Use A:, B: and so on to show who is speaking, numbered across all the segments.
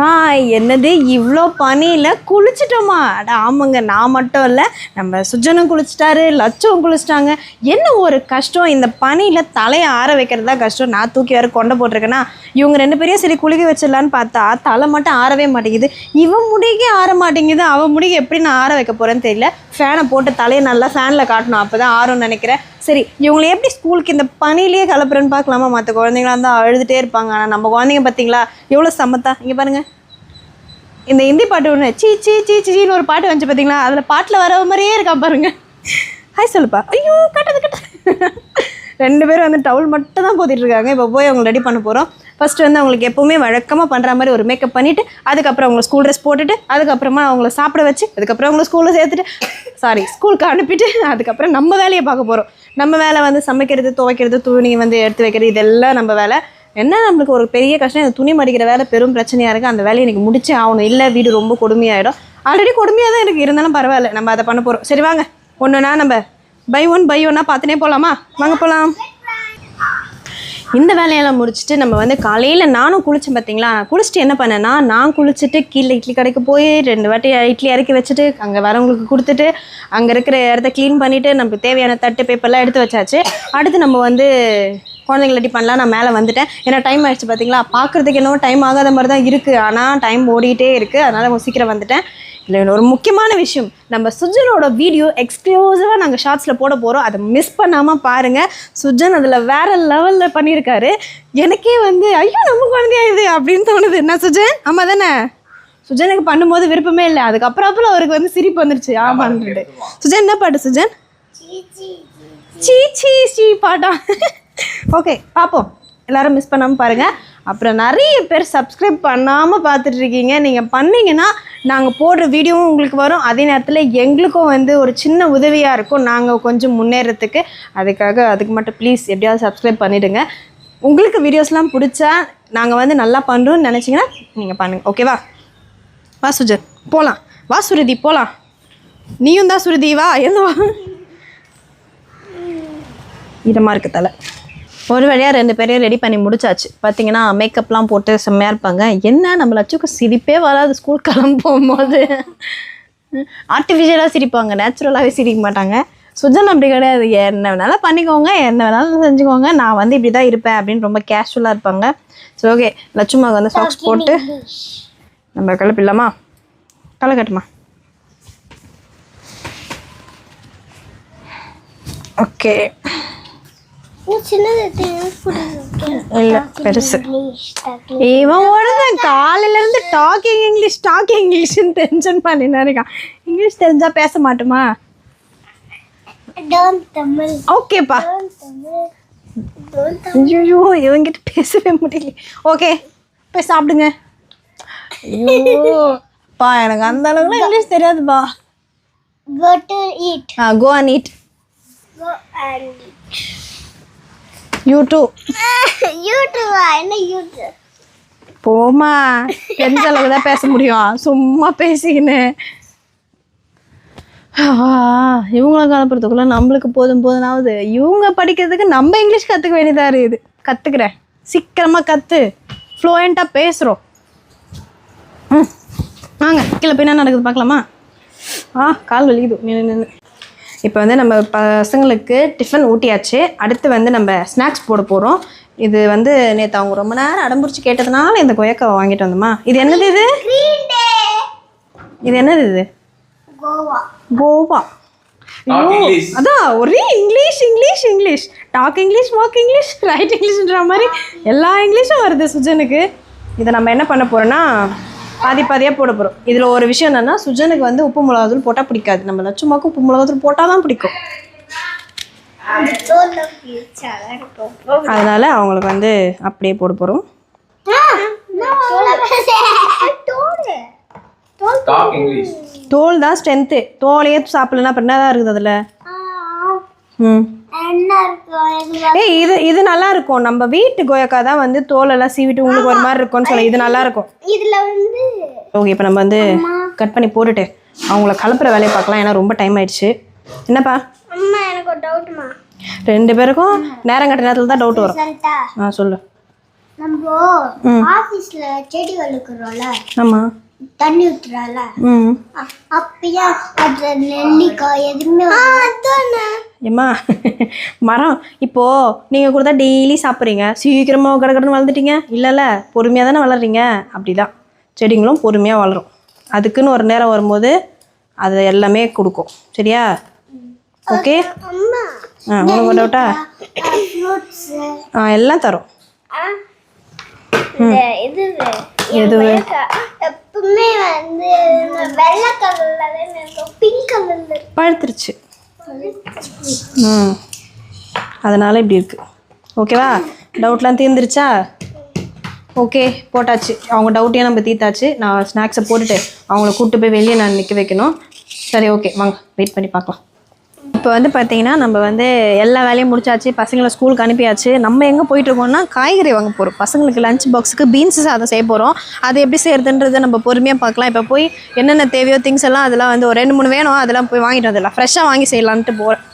A: Hi என்னது? இவ்வளோ பனியில் குளிச்சிட்டோமா? அட ஆமாங்க நான் மட்டும் இல்லை. நம்ம சுஜனும் குளிச்சிட்டாரு லட்சம் குளிச்சிட்டாங்க. என்ன ஒரு கஷ்டம்? இந்த பனியில் தலையை ஆற வைக்கிறது தான் கஷ்டம். நான் தூக்கி வேறு கொண்டை போட்டிருக்கேன்னா இவங்க ரெண்டு பேரையும் சரி குளிக்க வச்சிடலான்னு பார்த்தா தலை மட்டும் ஆறவே மாட்டேங்குது. இவன் முடிக்கே ஆற மாட்டேங்குது. அவன் முடிக்க எப்படி நான் ஆற வைக்க போகிறேன்னு தெரியல. ஃபேனை போட்டு தலையை நல்லா ஃபேனில் காட்டணும். அப்போ தான் ஆறும்னு நினைக்கிறேன். சரி இவங்களை எப்படி ஸ்கூலுக்கு இந்த பனிலேயே கலப்புறேன்னு பார்க்கலாமா? மற்ற குழந்தைங்களா இருந்தால் அழுதுகிட்டே இருப்பாங்க. ஆனால் நம்ம குழந்தைங்க பார்த்தீங்களா? எவ்வளோ சமத்தா? இங்கே பாருங்கள் இந்த ஹிந்தி பாட்டு ஒன்று சீ சீ சீ சீன்னு ஒரு பாட்டு வந்துச்சு பார்த்தீங்களா அதில் பாட்டில் வர மாதிரியே இருக்கான் பாருங்க. ஹாய் சொல்லுப்பா. ஐயோ கட்டது கட்ட ரெண்டு பேரும் வந்து டவுல் மட்டும் தான் போத்திட்டு இருக்காங்க. இப்போ போய் அவங்க ரெடி பண்ண போகிறோம் ஃபஸ்ட்டு வந்து அவங்களுக்கு எப்போவுமே வழக்கமாக பண்ணுற மாதிரி ஒரு மேக்கப் பண்ணிவிட்டு அதுக்கப்புறம் அவங்க ஸ்கூல் ட்ரெஸ் போட்டுட்டு அதுக்கப்புறமா அவங்கள சாப்பிட வச்சு அதுக்கப்புறம் அவங்கள ஸ்கூலில் சேர்த்துட்டு சாரி ஸ்கூலுக்கு அனுப்பிட்டு அதுக்கப்புறம் நம்ம வேலையை பார்க்க போகிறோம் நம்ம வேலை வந்து சமைக்கிறது துவைக்கிறது துணி வந்து எடுத்து வைக்கிறது இதெல்லாம் நம்ம வேலை. என்ன நம்மளுக்கு ஒரு பெரிய கஷ்டம்? இந்த துணி மடிக்கிற வேலை பெரும் பிரச்சனையாக இருக்குது அந்த வேலையை எனக்கு முடிச்சே ஆகணும். இல்லை வீடு ரொம்ப கொடுமையாயிடும். ஆல்ரெடி கொடுமையாக தான் இருக்குது இருந்தாலும் பரவாயில்ல. நம்ம அதை பண்ண போகிறோம் சரி வாங்க. ஒன்றுனா நம்ம பை ஒன் பை ஒன்னா பார்த்துனே போகலாமா வாங்க போகலாம் இந்த வேலையெல்லாம் முடிச்சுட்டு நம்ம வந்து காலையில் நானும் குளித்தேன் பார்த்தீங்களா நான் குளிச்சுட்டு என்ன பண்ணேன்னா நான் குளிச்சுட்டு கீழே இட்லி கடைக்கு போய் ரெண்டு வாட்டி இட்லி இறக்கி வச்சுட்டு அங்கே வரவங்களுக்கு கொடுத்துட்டு அங்கே இருக்கிற இடத்த க்ளீன் பண்ணிவிட்டு நமக்கு தேவையான தட்டு பேப்பர்லாம் எடுத்து வச்சாச்சு. அடுத்து நம்ம வந்து குழந்தைங்கள ரெடி பண்ணலாம் நான் மேலே வந்துட்டேன். ஏன்னா டைம் ஆயிடுச்சு பார்த்தீங்களா பார்க்குறதுக்கு என்னவோ டைம் ஆகாத மாதிரி தான் இருக்குது ஆனால் டைம் ஓடிட்டே இருக்குது அதனால் சீக்கிரம் வந்துட்டேன். இல்லை ஒரு முக்கியமான விஷயம். நம்ம சுஜனோட வீடியோ எக்ஸ்க்ளூசிவாக நாங்கள் ஷார்ட்ஸில் போட போகிறோம் அதை மிஸ் பண்ணாமல் பாருங்கள் சுஜன் அதில் வேறு லெவலில் பண்ணியிருக்காரு. எனக்கே வந்து ஐயோ நம்ம குழந்தையா இது? அப்படின்னு தோணுது. என்ன சுஜன்? ஆமாம் தானே? சுஜனுக்கு பண்ணும்போது விருப்பமே இல்லை. அதுக்கப்புறம் அப்புறம் அவருக்கு வந்து சிரிப்பு வந்துருச்சு. ஆமான்ட்டு சுஜன் என்ன பாட்டு சுஜன்? சீ சீ சீ பாட்டா? ஓகே பார்ப்போம் எல்லாரும் மிஸ் பண்ணாமல் பாருங்கள் அப்புறம் நிறைய பேர் சப்ஸ்கிரைப் பண்ணாமல் பார்த்துட்ருக்கீங்க நீங்கள் பண்ணிங்கன்னா நாங்கள் போடுற வீடியோவும் உங்களுக்கு வரும். அதே நேரத்தில் எங்களுக்கும் வந்து ஒரு சின்ன உதவியாக இருக்கும். நாங்கள் கொஞ்சம் முன்னேறத்துக்கு. அதுக்காக அதுக்கு மட்டும் ப்ளீஸ் எப்படியாவது சப்ஸ்கிரைப் பண்ணிவிடுங்க உங்களுக்கு வீடியோஸ்லாம் பிடிச்சா நாங்கள் வந்து நல்லா பண்ணுறோம்னு நினச்சிங்கன்னா நீங்கள் பண்ணுங்கள் ஓகேவா வா? சுஜன். போகலாம் வா சுருதி போகலாம் நீயும் தான் சுருதி வா. எந்த வா இதமாக இருக்கு தலை. ஒரு வழியாக ரெண்டு பேரையும் ரெடி பண்ணி முடிச்சாச்சு. பார்த்தீங்கன்னா மேக்கப்லாம் போட்டு செம்மையாக இருப்பாங்க. என்ன? நம்ம லட்சுக்கு சிரிப்பே வராது. ஸ்கூல் கிளம்ப போகும்போது ஆர்டிஃபிஷியலாக சிரிப்பாங்க. நேச்சுரலாகவே சிரிக்க மாட்டாங்க. சுஜன் அப்படி கிடையாது. என்ன வேணாலும் பண்ணிக்கோங்க. என்ன வேணாலும் செஞ்சுக்கோங்க. நான் வந்து இப்படி தான் இருப்பேன் அப்படின்னு ரொம்ப கேஷுவலாக இருப்பாங்க. சரி ஓகே லட்சுமாவுக்கு வந்து சாக்ஸ் போட்டு நம்ம கிளப்பிடலாமா? களை கட்டுமா? ஓகே இல்லை பெருசு இவன் ஓடுதான் காலையில இருந்து டாக்கிங் இங்கிலீஷ் டாக்கிங் இங்கிலீஷ்னு டென்ஷன் பண்ணினா இருக்கான் இங்கிலீஷ் தெரிஞ்சா பேச மாட்டோமா ஓகேப்பா ஐயோ இவங்கிட்ட பேசவே முடியல ஓகே போய் சாப்பிடுங்க ஐயோ பா எனக்கு அந்த அளவுக்குலாம் இங்கிலீஷ் தெரியாதுப்பா
B: go to eat.
A: eat.
B: Go and eat.
A: You too
B: you too என்ன too
A: போமா தெரிஞ்ச அளவுக்கு தான் பேச முடியும்? சும்மா பேசிக்கின்னு. இவங்கள கலப்புறதுக்குள்ள நம்மளுக்கு போதும் போதுனாவது. இவங்க படிக்கிறதுக்கு நம்ம இங்கிலீஷ் கற்றுக்க வேண்டியதாக இருக்குது கற்றுக்குறேன் சீக்கிரமாக கற்று ஃப்ளூயண்ட்டாக பேசுகிறோம் ம் வாங்க. கீழே போய் என்ன நடக்குது பார்க்கலாமா? ஆ கால் வலிக்குது. நின்று நின்று இப்போ வந்து நம்ம பசங்களுக்கு டிஃபன் ஊட்டியாச்சு. அடுத்து வந்து நம்ம ஸ்நாக்ஸ் போட போகிறோம் இது வந்து நேற்று அவங்க ரொம்ப நேரம் அடம்புடிச்சு கேட்டதுனால இந்த கொய்யாக்காவை வாங்கிட்டு வந்தோமா? இது என்னது இது? இது என்னது இது?
B: கோவா.
A: அதான் ஒரே English English English talk English walk English right இங்கிலீஷ்ன்ற மாதிரி எல்லா இங்கிலீஷும் வருது சுஜனுக்கு. இதை நம்ம என்ன பண்ண போகிறோன்னா பாதி பாதியாக போட போகிறோம் இதில் ஒரு விஷயம் என்னென்னா சுஜனுக்கு வந்து உப்பு மிளகாத்தூள் போட்டால் பிடிக்காது. நம்ம லட்சுமாக்கு உப்பு மிளகாத்தூள் போட்டால் தான் பிடிக்கும். அதனால் அவங்களுக்கு வந்து அப்படியே போட போகிறோம்
B: தோல்
A: தான் ஸ்ட்ரென்த்து தோலையே சாப்பிடலன்னா அப்புறம் என்ன தான் இருக்குது அதில் ம்
B: என்ன இருக்கும் இதுல
A: ஏய் இது இது நல்லா இருக்கும் நம்ம வீட்டு கோயக்கா தான் வந்து தோலெல்லாம் சீவிட்டு உங்களுக்கு ஒரு மாதிரி இருக்கும்னு சொல்ல. இது நல்லா இருக்கும்
B: இதுல வந்து
A: ஓகே இப்போ நம்ம வந்து கட் பண்ணி போட்டுட்டு அவங்கள கலப்புற வேலையை பார்க்கலாம். ஏன்னா ரொம்ப டைம் ஆயிடுச்சு. என்னப்பா?
B: அம்மா எனக்கு ஒரு டவுட்மா
A: ரெண்டு பேருக்கும் நேரம் கட்ட நேரத்தில் தான் டவுட் வரும். ஆ சொல்லு.
B: நம்ம
A: ம்.
B: ஆபீஸ்ல செடி வளர்க்குறோம்ல.
A: ஆமாம்
B: தண்ணி ஊத்துறால? அப்பயே அதுல நெல்லிக்காய் எதுவுமே
A: ஏம்மா மரம் இப்போது நீங்கள் கொடுத்தா டெய்லி சாப்பிட்றீங்க. சீக்கிரமாக கடை கடன் வளர்ந்துட்டீங்க. இல்லைல்ல பொறுமையாக தானே வளர்றீங்க. அப்படி தான் செடிங்களும் பொறுமையாக வளரும். அதுக்குன்னு ஒரு நேரம் வரும்போது அது எல்லாமே கொடுக்கும். சரியா? ஓகே?
B: அம்மா
A: ஆ உங்களுக்கு டவுட்டா ஆ? எல்லாம் தரும்.
B: இந்த இது
A: எது?
B: எப்பவுமே வந்து வெள்ளை கலர்ல இருக்கும். பிங்க் கலர்ல
A: பழுத்துருச்சு. ம். அதனால் இப்படி இருக்குது ஓகேவா டவுட்லாம் தீர்ந்துருச்சா? ஓகே போட்டாச்சு. அவங்க டவுட்டையும் நம்ம தீர்த்தாச்சு. நான் ஸ்நாக்ஸை போட்டுட்டு அவங்கள கூப்பிட்டு போய் வெளியே நான் நிற்க வைக்கணும். சரி ஓகே வாங்க. வெயிட் பண்ணி பார்க்கலாம். இப்போ வந்து பார்த்தீங்கன்னா நம்ம வந்து எல்லா வேலையும் முடிச்சாச்சு பசங்களை ஸ்கூலுக்கு அனுப்பியாச்சு. நம்ம எங்கே போயிட்டுருக்கோம்னா காய்கறி வாங்க போகிறோம் பசங்களுக்கு லஞ்ச் பாக்ஸுக்கு பீன்ஸ் சாதம் செய்ய போகிறோம் அது எப்படி செய்யறதுன்றதை நம்ம பொறுமையாக பார்க்கலாம். இப்போ போய் என்னென்ன தேவையோ திங்ஸ் எல்லாம் அதெல்லாம் வந்து ஒரு ரெண்டு மூணு வேணும். அதெல்லாம் போய் வாங்கிட்டு வந்துடலாம். ஃப்ரெஷ்ஷாக வாங்கி செய்யலான்ட்டு போகிறேன்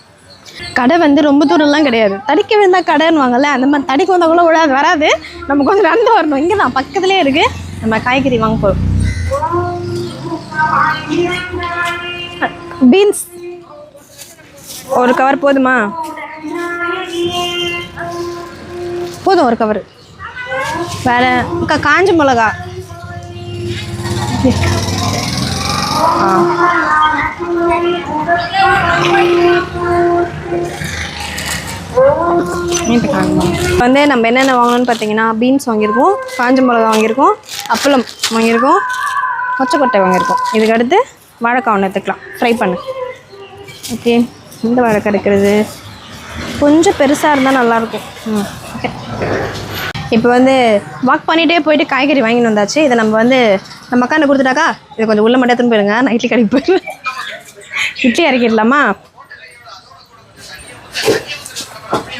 A: கடை வந்து ரொம்ப தூரம்லாம் கிடையாது. தடிக்க விழுந்தால் கடைன்னு வாங்கல. அந்த மாதிரி தடிக்க வந்தால் கூட விடாது வராது. நம்ம கொஞ்சம் நடந்து வரணும். இங்கே தான் பக்கத்துலேயே இருக்குது நம்ம காய்கறி வாங்க போகிறோம் பீன்ஸ் ஒரு கவர் போதுமா? போதும் ஒரு கவர் வேற அக்கா காஞ்ச மிளகா. வந்து நம்ம என்னென்ன வாங்கணும்னு பார்த்தீங்கன்னா பீன்ஸ் வாங்கியிருக்கோம் காஞ்ச மிளகா வாங்கியிருக்கோம் அப்பளம் வாங்கியிருக்கோம் மொச்சக்கொட்டை வாங்கியிருக்கோம். இதுக்கு அடுத்து வாழைக்காய் ஒன்று எடுத்துக்கலாம். ஃப்ரை பண்ணு. ஓகே இந்த வாழை கிடைக்கிறது. கொஞ்சம் பெருசாக இருந்தால் நல்லாயிருக்கும் ம் ஓகே இப்போ வந்து வாக் பண்ணிகிட்டே போயிட்டு காய்கறி வாங்கிட்டு வந்தாச்சு. இதை நம்ம வந்து நம்ம அக்காண்ட கொடுத்துட்டாக்கா இதை கொஞ்சம் உள்ள மட்டும் எடுத்துன்னு போயிருங்க நைட்லி கடைக்கு போயிடுவேன் இட்லி இறக்கிடலாமா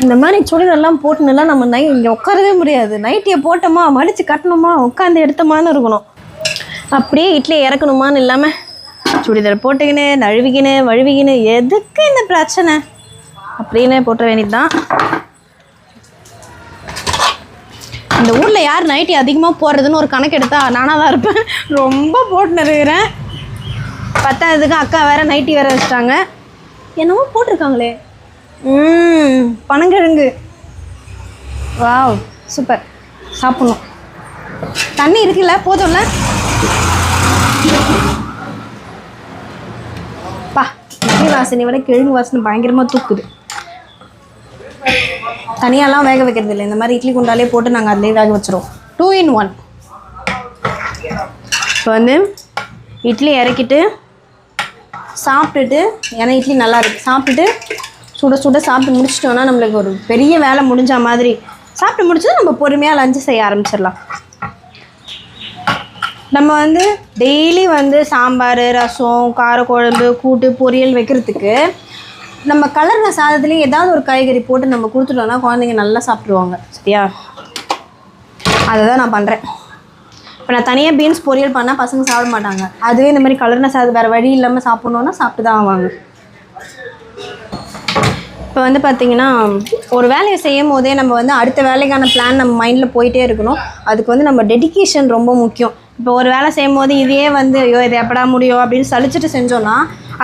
A: இந்த மாதிரி சுடிதெல்லாம் போட்டுனெல்லாம் நம்ம நை இங்கே உட்காரவே முடியாது. நைட்டியை போட்டோமா மடித்து கட்டணுமா உட்காந்து எடுத்தோமான்னு இருக்கணும். அப்படியே இட்லி இறக்கணுமான்னு இல்லாமல் சுடிதார் போட்டுக்கின்னு நழுவிக்கின்னு வழுவிக்கின்னு எதுக்கு இந்த பிரச்சனை? அப்படின்னு போட்ட வேண்டியது தான் இந்த ஊரில் யார் நைட்டி அதிகமாக போடுறதுன்னு ஒரு கணக்கு எடுத்தா நானாக தான் இருப்பேன். ரொம்ப போட்டுன்னு இருக்கிறேன் பத்தாவதுக்கு அக்கா வேற நைட்டி வேற வச்சிட்டாங்க. என்னமோ போட்டிருக்காங்களே. ம் பனங்கிழங்கு. Wow super. சாப்பிட்ணும். தண்ணி இருக்குல்ல போதும்ல பா இட்லி வாசனை விட கிழங்கு வாசனை பயங்கரமாக தூக்குது. தனியாலாம் வேக வைக்கிறது இல்லை இந்த மாதிரி இட்லி குண்டாலே போட்டு நாங்கள் அதிலே வேக வச்சிருவோம். டூ இன் ஒன் இப்போ வந்து இட்லி இறக்கிட்டு சாப்பிட்டுட்டு ஏன்னா இட்லி நல்லா இருக்கு. சாப்பிட்டுட்டு சுட சுட சாப்பிட்டு முடிச்சிட்டோன்னா நம்மளுக்கு ஒரு பெரிய வேலை முடிஞ்ச மாதிரி சாப்பிட்டு முடிச்சது நம்ம பொறுமையாக லஞ்சு செய்ய ஆரம்பிச்சிடலாம். நம்ம வந்து டெய்லி வந்து சாம்பார் ரசம் காரக்குழம்பு கூட்டு பொரியல் வைக்கிறதுக்கு நம்ம கலர்ன சாதத்துலேயும் ஏதாவது ஒரு காய்கறி போட்டு நம்ம கொடுத்துட்டோம்னா குழந்தைங்க நல்லா சாப்பிடுவாங்க சரியா? அதை தான் நான் பண்ணுறேன் இப்போ நான் தனியாக பீன்ஸ் பொரியல் பண்ணால் பசங்க சாப்பிட மாட்டாங்க. அதுவே இந்த மாதிரி கலர்ன சாதம் வேறு வழி இல்லாமல் சாப்பிட்ணுன்னா சாப்பிட்டு தான் ஆவாங்க. இப்போ வந்து பார்த்தீங்கன்னா ஒரு வேலையை செய்யும் போதே நம்ம வந்து அடுத்த வேலைக்கான பிளான் நம்ம மைண்டில் போயிட்டே இருக்கணும். அதுக்கு வந்து நம்ம டெடிகேஷன் ரொம்ப முக்கியம். இப்போ ஒரு வேலை செய்யும் போது இதையே வந்து ஐயோ இது எப்படா முடியும்? அப்படின்னு சலிச்சுட்டு செஞ்சோன்னா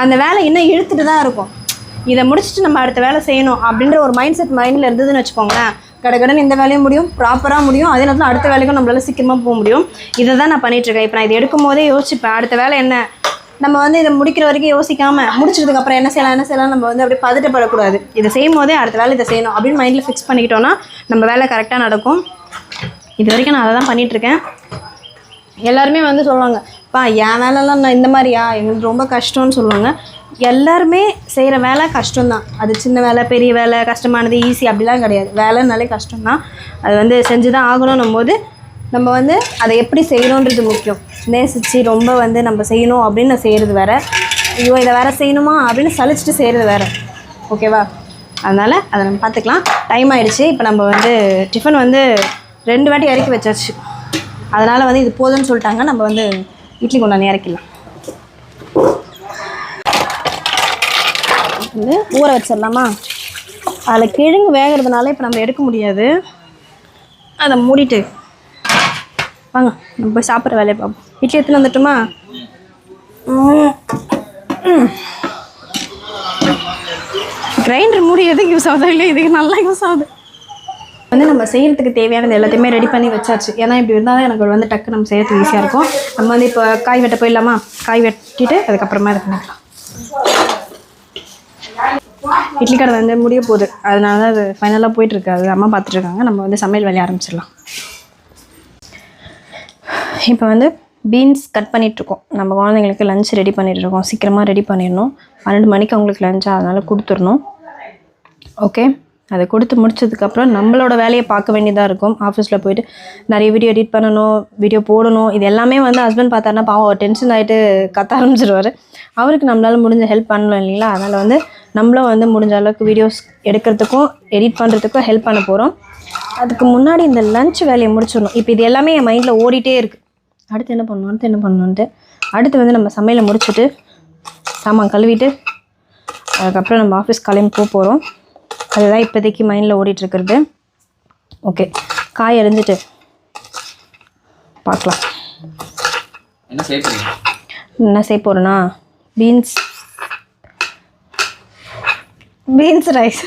A: அந்த வேலை இன்னும் இழுத்துட்டு தான் இருக்கும். இதை முடிச்சுட்டு நம்ம அடுத்த வேலை செய்யணும் அப்படின்ற ஒரு மைண்ட் செட் மைண்டில் இருந்ததுன்னு வச்சுக்கோங்களேன். கடகடன் இந்த வேலையும் முடியும் ப்ராப்பராக முடியும். அதே நேரத்தில் அடுத்த வேலைக்கும் நம்மளால சீக்கிரமாக போக முடியும். இதை தான் நான் பண்ணிகிட்ருக்கேன் இப்போ நான் இதை எடுக்கும் போதே யோசிச்சுப்பேன் அடுத்த வேலை என்ன? நம்ம வந்து இதை முடிக்கிற வரைக்கும் யோசிக்காம முடிச்சதுக்கு அப்புறம் என்ன செய்யலாம் என்ன செய்யலாம் நம்ம வந்து அப்படியே பதட்டப்படக்கூடாது. இதை செய்யும் போதே அடுத்த வேலை இதை செய்யணும் அப்படின்னு மைண்டில் ஃபிக்ஸ் பண்ணிக்கிட்டோன்னா நம்ம வேலை கரெக்டாக நடக்கும். இது வரைக்கும் நான் அதை தான் பண்ணிகிட்ருக்கேன் எல்லாருமே வந்து சொல்லுவாங்க பா என் வேலைலாம் நான் இந்த மாதிரியா? எங்களுக்கு ரொம்ப கஷ்டம்னு சொல்லுவாங்க. எல்லாருமே செய்கிற வேலை கஷ்டம்தான். அது சின்ன வேலை பெரிய வேலை கஷ்டமானது ஈஸி அப்படிலாம் கிடையாது. வேலைனாலே கஷ்டம்தான். அது வந்து செஞ்சு தான் ஆகணும்னும் போது நம்ம வந்து அதை எப்படி செய்யணுன்றது முக்கியம். நேசித்து ரொம்ப வந்து நம்ம செய்யணும் அப்படின்னு நான் செய்கிறது வேறு. ஐயோ இதை வேறு செய்யணுமா அப்படின்னு சலிச்சிட்டு செய்கிறது வேறு. ஓகேவா அதனால் அதை நம்ம பார்த்துக்கலாம் டைம் ஆகிடுச்சு இப்போ நம்ம வந்து டிஃபன் வந்து ரெண்டு வாட்டி இறக்கி வச்சாச்சு. அதனால் வந்து இது போதும்னு சொல்லிட்டாங்க. நம்ம வந்து இட்லி கொண்டாந்து இறக்கிடலாம். வந்து ஊற வச்சிடலாமா? அதில் கிழங்கு வேகிறதுனால இப்போ நம்ம எடுக்க முடியாது. அதை மூடிட்டு வாங்க நம்ம போய் சாப்பிட்ற வேலையை பார்ப்போம். இட்லி எடுத்துன்னு வந்துட்டுமா? கிரைண்டர் மூடி எதுக்கு யூஸ் ஆகுதோ இல்லை இதுக்கு நல்லா யூஸ் ஆகுது. வந்து நம்ம செய்கிறதுக்கு தேவையானது எல்லாத்தையுமே ரெடி பண்ணி வச்சாச்சு. ஏன்னா இப்படி இருந்தால் தான் எனக்கு வந்து டக்கு நம்ம செய்கிறதுக்கு ஈஸியாக இருக்கும். நம்ம வந்து இப்போ காய் வெட்ட போயிடலாமா? காய் வெட்டிட்டு அதுக்கப்புறமா இது பண்ணிக்கலாம் இட்லி கடை வந்து முடிய போகுது. அதனால தான் அது ஃபைனலாக போயிட்டுருக்கு அது அம்மா பார்த்துட்ருக்காங்க நம்ம வந்து சமையல் வேலையை ஆரம்பிச்சிடலாம். இப்போ வந்து பீன்ஸ் கட் பண்ணிகிட்ருக்கோம் நம்ம குழந்தைங்களுக்கு லஞ்ச் ரெடி பண்ணிகிட்ருக்கோம் சீக்கிரமாக ரெடி பண்ணிடணும். பன்னெண்டு மணிக்கு அவங்களுக்கு லஞ்ச் அதனால் கொடுத்துடணும். ஓகே அதை கொடுத்து முடிச்சதுக்கப்புறம் நம்மளோட வேலையை பார்க்க வேண்டியதாக இருக்கும். ஆஃபீஸில் போயிட்டு நிறைய வீடியோ எடிட் பண்ணணும் வீடியோ போடணும். இது எல்லாமே வந்து ஹஸ்பண்ட் பார்த்தாருன்னா பாவம் டென்ஷன் ஆகிட்டு கத்த ஆரம்பிச்சிருவார். அவருக்கு நம்மளால் முடிஞ்ச ஹெல்ப் பண்ணலாம் இல்லைங்களா? அதனால் வந்து நம்மளும் வந்து முடிஞ்ச அளவுக்கு வீடியோஸ் எடுக்கிறதுக்கும் எடிட் பண்ணுறதுக்கும் ஹெல்ப் பண்ண போகிறோம் அதுக்கு முன்னாடி இந்த லஞ்ச் வேலையை முடிச்சிடணும். இப்போ இது எல்லாமே என் மைண்டில் ஓடிட்டே இருக்குது அடுத்து என்ன பண்ணணும் அடுத்து என்ன பண்ணணுன்ட்டு அடுத்து வந்து நம்ம சமையலை முடிச்சுட்டு சாமான் கழுவிட்டு அதுக்கப்புறம் நம்ம ஆஃபீஸ் கிளம்பி போக போகிறோம் அதுதான் இப்போதைக்கு மைண்டில் ஓடிட்டுருக்கிறது ஓகே காய் அரிஞ்சிட்டு பார்க்கலாம்.
C: என்ன செய்ய போறீங்க?
A: என்ன செய்ய போகிறேன்னா பீன்ஸ் பீன்ஸ் ரைஸ்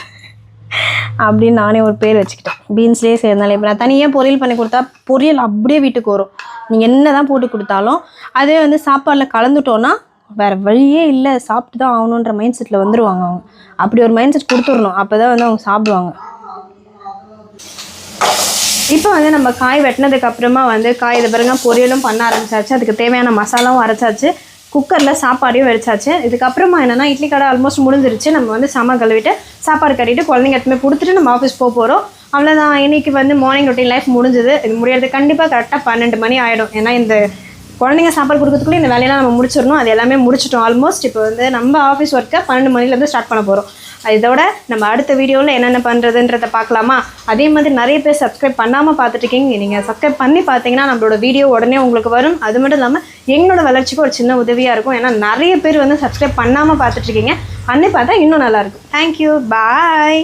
A: அப்படின்னு நானே ஒரு பேர் வச்சுக்கிட்டேன். பீன்ஸ்லேயே சேர்ந்தாலே இப்போ நான் தனியாக பொரியல் பண்ணி கொடுத்தா பொரியல் அப்படியே வீட்டுக்கு வரும். நீங்கள் என்ன தான் போட்டு கொடுத்தாலும் அதே வந்து சாப்பாடில் கலந்துட்டோன்னா வேறு வழியே இல்லை. சாப்பிட்டு தான் ஆகணுன்ற மைண்ட் செட்டில் வந்துடுவாங்க அவங்க. அப்படி ஒரு மைண்ட் செட் கொடுத்துடணும். அப்போ தான் வந்து அவங்க சாப்பிடுவாங்க. இப்போ வந்து நம்ம காய் வெட்டினதுக்கு அப்புறமா வந்து காய் இது பாருங்க பொரியலும் பண்ண ஆரம்பிச்சாச்சு. அதுக்கு தேவையான மசாலாவும் அரைச்சாச்சு. குக்கரில் சாப்பாடையும் வெடிச்சாச்சு இதுக்கப்புறமா என்னென்னா இட்லி கடை ஆல்மோஸ்ட் முடிஞ்சிருச்சு. நம்ம வந்து சாமான் கழுவிட்டு சாப்பாடு கட்டிட்டு குழந்தைங்க எடுத்துமே கொடுத்துட்டு நம்ம ஆஃபீஸ் போக போகிறோம் அவ்வளோதான் இன்னைக்கு வந்து மார்னிங் ரொட்டீன் லைஃப் முடிஞ்சது. இது முடியறது கண்டிப்பாக கரெக்டாக பன்னெண்டு மணி ஆகிடும் ஏன்னா இந்த குழந்தைங்க சாப்பாடு கொடுக்கறதுக்குள்ளே இந்த வேலையெல்லாம் நம்ம முடிச்சிடணும். அது எல்லாமே முடிச்சிட்டோம். ஆல்மோஸ்ட் இப்போ வந்து நம்ம ஆஃபீஸ் ஒர்க்கை பன்னெண்டு மணிலேருந்து ஸ்டார்ட் பண்ண போகிறோம் இதோட நம்ம அடுத்த வீடியோவில் என்னென்ன பண்ணுறதுன்றதை பார்க்கலாமா? அதே மாதிரி நிறைய பேர் சப்ஸ்கிரைப் பண்ணாமல் பார்த்துட்ருக்கீங்க. நீங்கள் சப்ஸ்கிரைப் பண்ணி பார்த்தீங்கன்னா நம்மளோட வீடியோ உடனே உங்களுக்கு வரும். அது மட்டும் இல்லாமல் எங்களோட வளர்ச்சிக்கு ஒரு சின்ன உதவியாக இருக்கும். ஏன்னா நிறைய பேர் வந்து சப்ஸ்கிரைப் பண்ணாமல் பார்த்துட்ருக்கீங்க. பண்ணி பார்த்தா இன்னும் நல்லாயிருக்கும் தேங்க்யூ பாய்